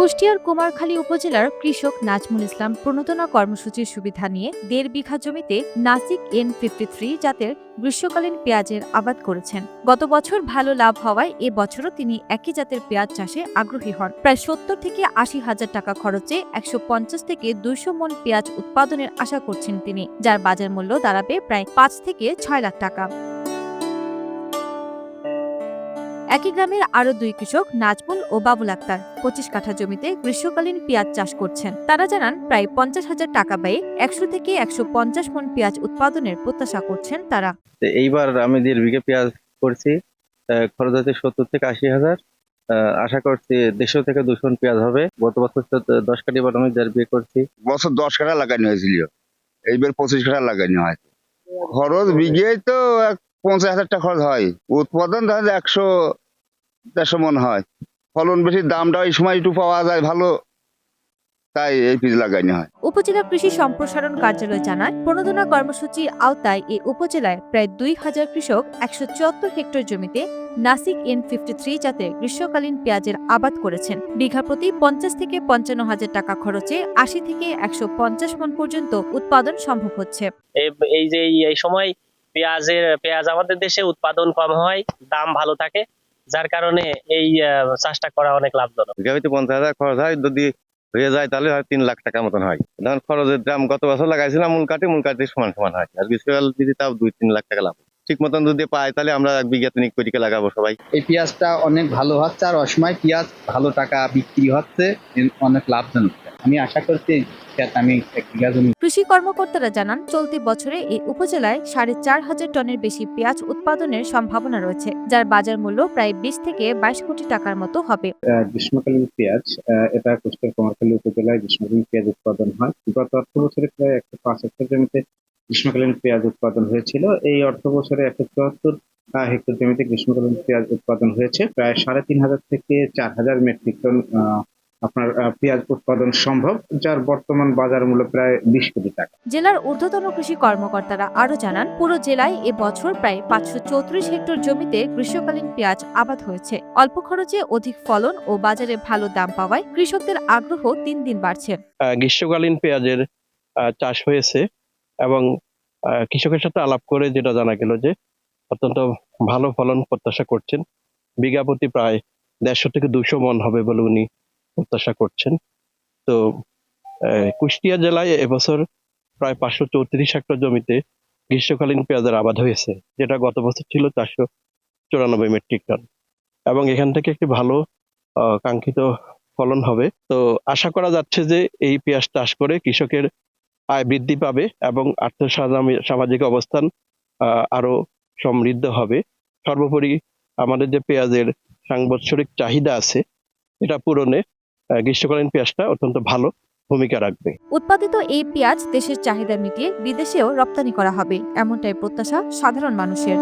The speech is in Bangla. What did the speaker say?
কুষ্টিয়ার কুমারখালী উপজেলার কৃষক নাজমুল ইসলাম প্রণোদনা কর্মসূচির সুবিধা নিয়ে দেড় বিঘা জমিতে নাসিক এন ফিফটি থ্রি জাতের গ্রীষ্মকালীন পেঁয়াজের আবাদ করেছেন। গত বছর ভালো লাভ হওয়ায় এ বছরও তিনি একই জাতের পেঁয়াজ চাষে আগ্রহী হন। প্রায় সত্তর থেকে আশি হাজার টাকা খরচে একশো পঞ্চাশ থেকে দুইশো মন পেঁয়াজ উৎপাদনের আশা করছেন তিনি, যার বাজার মূল্য দাঁড়াবে প্রায় পাঁচ থেকে ছয় লাখ টাকা। একই গ্রামের আরও দুই কৃষক নাজমুল ও বাবুল আক্তার পঁচিশ কাঠা জমিতে গ্রীষ্মকালীন পেঁয়াজ চাষ করছেন। তারা জানান প্রায় পঞ্চাশ হাজার টাকা ব্যয়ে একশো থেকে একশো পঞ্চাশ মন পেঁয়াজ উৎপাদনের প্রত্যাশা করছেন তারা। এইবার আমি দেড় বিঘে পেঁয়াজ করছি আহ, খরচ হচ্ছে সত্তর থেকে আশি হাজার। আহ, আশা করছি দেড়শো থেকে দুশো মণ পেঁয়াজ হবে। গত বছর দশ কাটি এবার আমি দেড় বিঘে করছি। বছর দশ কাঠা লাগানো হয়েছিল। এইবার পঁচিশ কাঠা লাগানো হয় খরচ বিঘে তো পঞ্চাশ হাজার টাকা খরচ হয়। উৎপাদন দেখা যায় একশো দেড়শো মন হয়। ফলন বেশি দামটা এই সময় একটু পাওয়া যায় ভালো। তাই এই বীজ লাগানো হয়। উপজেলা কৃষি সম্প্রসারণ কার্যালয় জানায় প্রণোদনা কর্মসূচির আওতায় এই উপজেলায় প্রায় দুই হাজার কৃষক একশো চুয়াত্তর হেক্টর জমিতে নাসিক এন ফিফটি থ্রি জাতের গ্রীষ্মকালীন পেঁয়াজের আবাদ করেছেন। বিঘা প্রতি পঞ্চাশ থেকে পঞ্চান্ন হাজার টাকা খরচে আশি থেকে একশো পঞ্চাশ মন পর্যন্ত উৎপাদন সম্ভব হচ্ছে। এই যে এই সময় পেঁয়াজের, পেঁয়াজ আমাদের দেশে উৎপাদন কম হয়, দাম ভালো থাকে, যার কারণে এই চাষটা করা অনেক লাভজনক। পঞ্চাশ হাজার খরচ হয়, যদি হয়ে যায়, তাহলে হয় তিন লাখ টাকা মতন হয়। ধরুন খরচের দাম গত বছর লাগাইছিলাম, মূল কাঠি মূল কাঠি সমান সমান হয়। আর গ্রীষ্মকাল যদি তাও দুই, তিন লাখ টাকা লাভ। ঠিক মতন যদি পাই তাহলে আমরা এক বিঘা তিনিক কোটিকে লাগাবো সবাই। এই পেঁয়াজটা অনেক ভালো হচ্ছে আর অসময় পেঁয়াজ ভালো টাকা বিক্রি হচ্ছে অনেক লাভজনক। আমি আশা করছি কৃষি কর্মকর্তারা জানান চলতি বছরে এই উপজেলায় সাড়ে চার হাজার টনের বেশি পেঁয়াজ উৎপাদনের সম্ভাবনা রয়েছে যার বাজার মূল্য প্রায় বিশ থেকে বাইশ কোটি টাকার মতো হবে। গ্রীষ্মকালীন পেঁয়াজ আহ, এটা কুষ্টিয়া কুমারখালী উপজেলায় গ্রীষ্মকালীন পেঁয়াজ উৎপাদন হয়। গত অর্থ বছরে প্রায় একশো পাঁচ হেক্টর জমিতে গ্রীষ্মকালীন পেঁয়াজ উৎপাদন হয়েছিল। এই অর্থ বছরে একশো চুয়াত্তর হেক্টর জমিতে গ্রীষ্মকালীন পেঁয়াজ উৎপাদন হয়েছে। প্রায় সাড়ে তিন হাজার থেকে চার হাজার মেট্রিক টন আহ, আপনার আহ, পেঁয়াজ উৎপাদন সম্ভব যার বর্তমান বাজার মূল্য প্রায় বিশ কোটি টাকা। জেলার ঊর্ধ্বতন কৃষি কর্মকর্তারা আরও জানান পুরো জেলায় এবছর প্রায় পাঁচশো চৌত্রিশ হেক্টর জমিতে গ্রীষ্মকালীন পেঁয়াজ আবাদ হয়েছে। অল্প খরচে অধিক ফলন ও বাজারে ভালো দাম পাওয়ায় কৃষকদের আগ্রহ দিন দিন বাড়ছে। আহ, গ্রীষ্মকালীন পেঁয়াজের আহ, চাষ হয়েছে। এবং কৃষকের সাথে আলাপ করে যেটা জানা গেল যে, অত্যন্ত ভালো ফলন প্রত্যাশা করছেন। বিঘা প্রতি প্রায় দেড়শো থেকে দুশো মন হবে বলে উনি প্রত্যাশা করছেন। তো কুষ্টিয়া জেলায় এবছর প্রায় পাঁচশো চৌত্রিশ হেক্টর জমিতে গ্রীষ্মকালীন পেঁয়াজের আবাদ হয়েছে, যেটা গত বছর ছিল চারশো চুরানব্বই মেট্রিক টন। এবং এখান থেকে একটি ভালো কাঙ্ক্ষিত ফলন হবে। তো, আশা করা যাচ্ছে যে এই পেঁয়াজ চাষ করে কৃষকের আয় বৃদ্ধি পাবে এবং আর্থ সামাজিক অবস্থান আরও সমৃদ্ধ হবে। সর্বোপরি আমাদের যে পেঁয়াজের সাংবৎসরিক চাহিদা আছে, এটা পূরণে গ্রীষ্মকালীন পেঁয়াজটা অত্যন্ত ভালো ভূমিকা রাখবে। উৎপাদিত এই পেঁয়াজ দেশের চাহিদা মিটিয়ে বিদেশেও রপ্তানি করা হবে, এমনটাই প্রত্যাশা সাধারণ মানুষের।